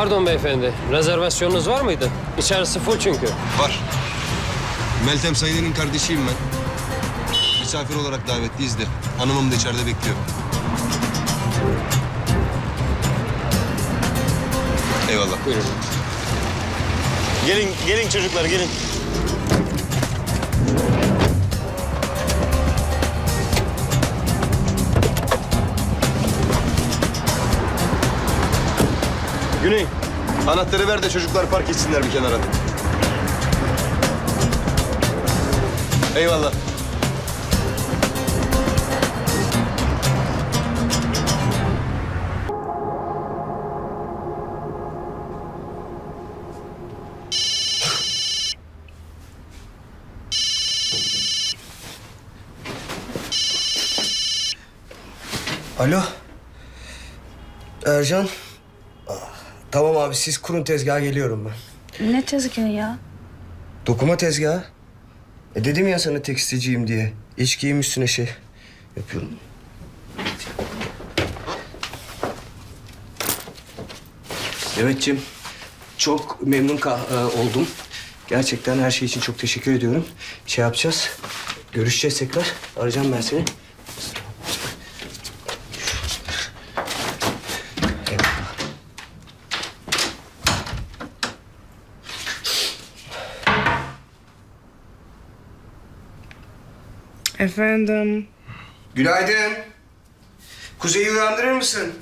Pardon beyefendi, rezervasyonunuz var mıydı? İçerisi full çünkü. Var. Meltem Sayın'ın kardeşiyim ben. Misafir olarak davetliyiz de. Hanımım da içeride bekliyor. Eyvallah. Buyurun. Gelin, gelin çocuklar gelin. Güney, anahtarı ver de çocuklar park etsinler bir kenara. Eyvallah. Alo. Ercan. Tamam abi siz kurun tezgaha geliyorum ben. Ne tezgahı ya? Dokuma tezgahı. E dedim ya sana tekstilciyim diye. İç giyim üstüne şey yapıyorum. Demetciğim çok memnun ka- e, oldum. Gerçekten her şey için çok teşekkür ediyorum. Şey yapacağız. Görüşeceğiz tekrar. Arayacağım ben seni. Efendim. Günaydın. Kuzey'i uyandırır mısın?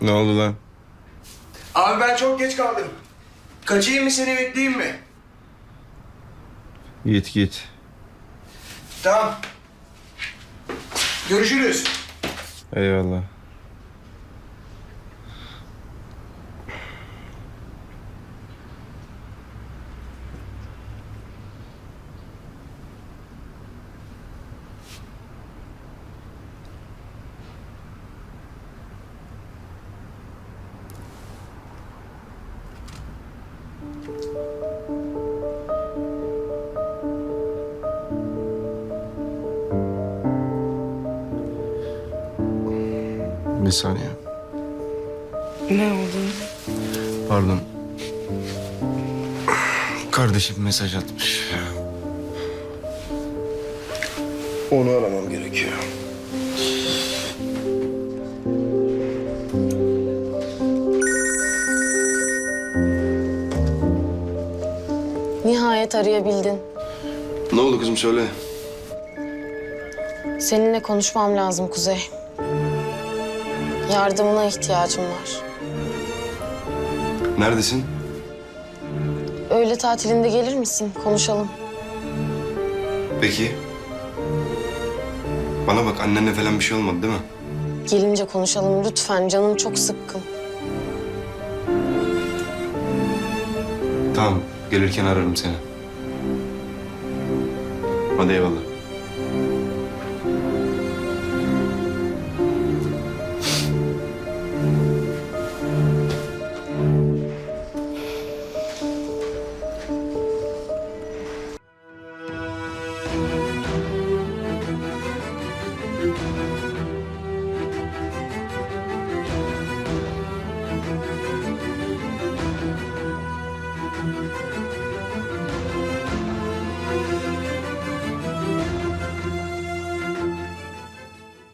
Ne oldu lan? Abi ben çok geç kaldım. Kaçayım mı seni bekleyeyim mi? Git git. Tamam. Görüşürüz. Eyvallah. Bir saniye. Ne oldu? Pardon. Kardeşim mesaj atmış. Onu aramam gerekiyor. Nihayet arayabildin. Ne oldu kızım söyle. Seninle konuşmam lazım Kuzey. Yardımına ihtiyacım var. Neredesin? Öğle tatilinde gelir misin? Konuşalım. Peki. Bana bak annenle falan bir şey olmadı değil mi? Gelince konuşalım lütfen. Canım çok sıkkın. Tamam gelirken ararım seni. Hadi eyvallah.